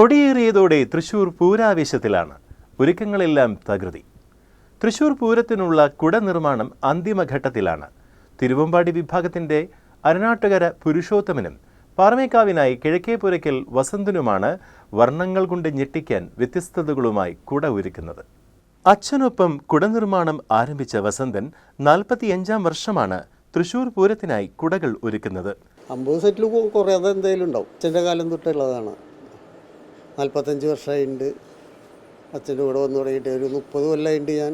കൊടിയേറിയതോടെ തൃശൂർ പൂരാവേശത്തിലാണ്. ഒരുക്കങ്ങളെല്ലാം തകൃതി. തൃശൂർ പൂരത്തിനുള്ള കുട നിർമ്മാണം അന്തിമഘട്ടത്തിലാണ്. തിരുവമ്പാടി വിഭാഗത്തിന്റെ അരനാട്ടുകര പുരുഷോത്തമനും പാറമേക്കാവിനായി കിഴക്കേപുരയ്ക്കൽ വസന്തനുമാണ് വർണങ്ങൾ കൊണ്ട് ഞെട്ടിക്കാൻ വ്യത്യസ്തതകളുമായി കുട ഒരുക്കുന്നത്. അച്ഛനൊപ്പം കുട നിർമ്മാണം ആരംഭിച്ച വസന്തൻ നാൽപ്പത്തിയഞ്ചാം വർഷമാണ് തൃശൂർ പൂരത്തിനായി കുടകൾ ഒരുക്കുന്നത്. അമ്പത് സെറ്റിൽ കുറേ അതെന്തെങ്കിലും ഉണ്ടാവും. അച്ഛന്റെ കാലം തൊട്ടുള്ളതാണ് നാൽപ്പത്തഞ്ച് വർഷമായിട്ടുണ്ട് അച്ഛന്റെ കൂടെ വന്നു തുടങ്ങിയിട്ട് ഒരു മുപ്പത് കൊല്ലമായിട്ട് ഞാൻ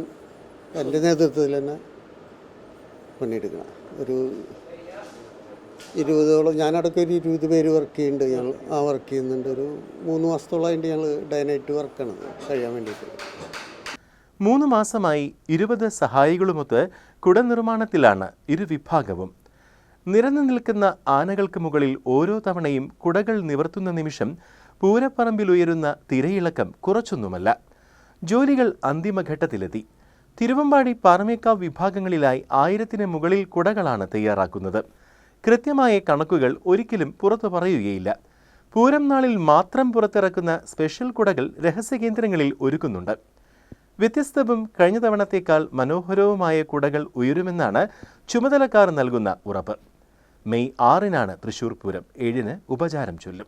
എന്റെ നേതൃത്വത്തിൽ തന്നെ പണിയെടുക്കണം. ഒരു ഇരുപതോളം ഞാനടക്കം ഒരു ഇരുപത് പേര് വർക്ക് ചെയ്യുന്നുണ്ട്. ഞങ്ങൾ ആ വർക്ക് ചെയ്യുന്നുണ്ട്. ഒരു മൂന്ന് മാസത്തോളമായിട്ട് ഞങ്ങൾ ഡേ നൈറ്റ് വർക്കാണ് കഴിയാൻ വേണ്ടിയിട്ട്. മൂന്ന് മാസമായി ഇരുപത് സഹായികളുമൊത്ത് കുട നിർമ്മാണത്തിലാണ് ഇരുവിഭാഗവും നിരന്നു നിൽക്കുന്ന ആനകൾക്ക് മുകളിൽ ഓരോ തവണയും കുടകൾ നിവർത്തുന്ന നിമിഷം പൂരപ്പറമ്പിൽ ഉയരുന്ന തിരയിളക്കം കുറച്ചൊന്നുമല്ല. ജോലികൾ അന്തിമഘട്ടത്തിലെത്തി. തിരുവമ്പാടി പാറമേക്കാവ് വിഭാഗങ്ങളിലായി ആയിരത്തിന് മുകളിൽ കുടകളാണ് തയ്യാറാക്കുന്നത്. കൃത്യമായ കണക്കുകൾ ഒരിക്കലും പുറത്തു പറയുകയില്ല. പൂരം നാളിൽ മാത്രം പുറത്തിറക്കുന്ന സ്പെഷ്യൽ കുടകൾ രഹസ്യകേന്ദ്രങ്ങളിൽ ഒരുക്കുന്നുണ്ട്. വ്യത്യസ്തവും കഴിഞ്ഞ തവണത്തേക്കാൾ മനോഹരവുമായ കുടകൾ ഉയരുമെന്നാണ് ചുമതലക്കാർ നൽകുന്ന ഉറപ്പ്. മെയ് ആറിനാണ് തൃശൂർ പൂരം. ഏഴിന് ഉപചാരം ചൊല്ലും.